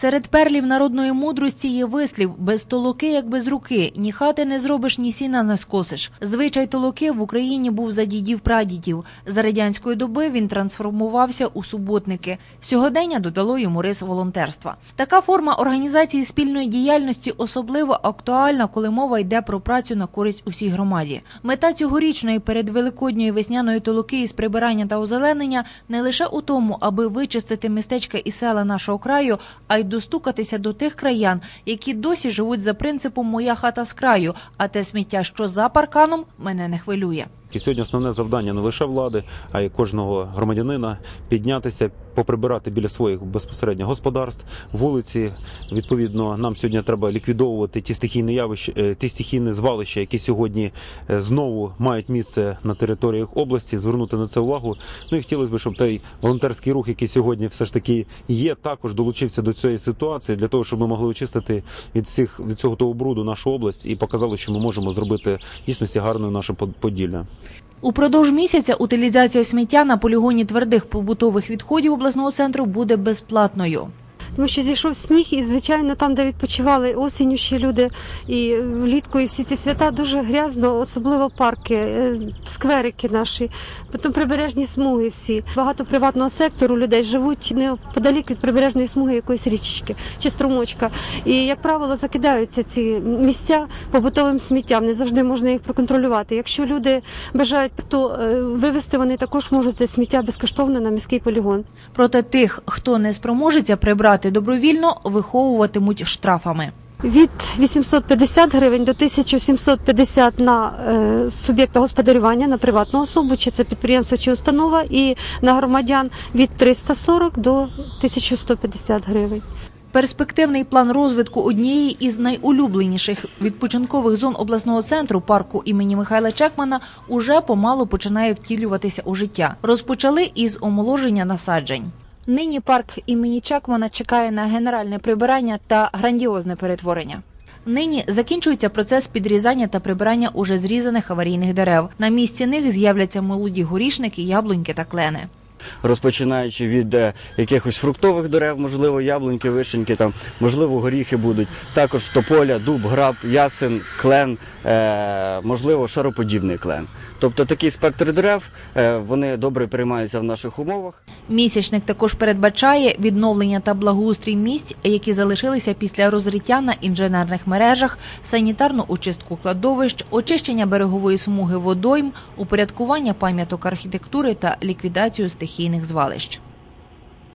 Серед перлів народної мудрості є вислів без толоки, як без руки. Ні хати не зробиш, ні сіна не скосиш. Звичай толоки в Україні був за дідів прадідів. За радянської доби він трансформувався у суботники. Сьогодення додало йому рис волонтерства. Така форма організації спільної діяльності особливо актуальна, коли мова йде про працю на користь усій громаді. Мета цьогорічної передвеликодньої весняної толоки із прибирання та озеленення не лише у тому, аби вичистити містечка і села нашого краю, а й достукатися до тих краян, які досі живуть за принципом Моя хата з краю, а те сміття, що за парканом, мене не хвилює. І сьогодні основне завдання не лише влади, а й кожного громадянина піднятися, поприбирати біля своїх безпосередньо господарств, вулиці. Відповідно, нам сьогодні треба ліквідовувати ті стихійні явища, е, ті стихійні звалища, які сьогодні е, знову мають місце на територіях області, звернути на це увагу. Ну і хотілося б, щоб той волонтерський рух, який сьогодні все ж таки є, також долучився до цієї ситуації для того, щоб ми могли очистити від всіх від цього того бруду нашу область і показали, що ми можемо зробити дійсності гарною наше Под- Поділля. Упродовж місяця утилізація сміття на полігоні твердих побутових відходів обласного центру буде безплатною. Тому що зійшов сніг, і звичайно, там, де відпочивали осінню ще люди, і влітку, і всі ці свята дуже грязно, особливо парки, е, скверики наші, потім прибережні смуги всі. Багато приватного сектору людей живуть неподалік від прибережної смуги якоїсь річечки чи струмочка. І, як правило, закидаються ці місця побутовим сміттям. Не завжди можна їх проконтролювати. Якщо люди бажають, то е, вивезти вони також можуть це сміття безкоштовно на міський полігон. Проте тих, хто не спроможеться прибрати добровільно, виховуватимуть штрафами. Від 850 гривень до 1750 на е, суб'єкта господарювання, на приватну особу, чи це підприємство чи установа, і на громадян від 340 до 1150 гривень. Перспективний план розвитку однієї із найулюбленіших відпочинкових зон обласного центру парку імені Михайла Чекмана уже помалу починає втілюватися у життя. Розпочали із омоложення насаджень. Нині парк імені Чакмана чекає на генеральне прибирання та грандіозне перетворення. Нині закінчується процес підрізання та прибирання уже зрізаних аварійних дерев. На місці них з'являться молоді горішники, яблуньки та клени. Розпочинаючи від е, якихось фруктових дерев, можливо, яблуньки, вишеньки, там, можливо, горіхи будуть. Також тополя, дуб, граб, ясен, клен, е, можливо, шароподібний клен. Тобто такий спектр дерев, е, вони добре приймаються в наших умовах. Місячник також передбачає відновлення та благоустрій місць, які залишилися після розриття на інженерних мережах, санітарну очистку кладовищ, очищення берегової смуги водойм, упорядкування пам'яток архітектури та ліквідацію стихійних звалищ.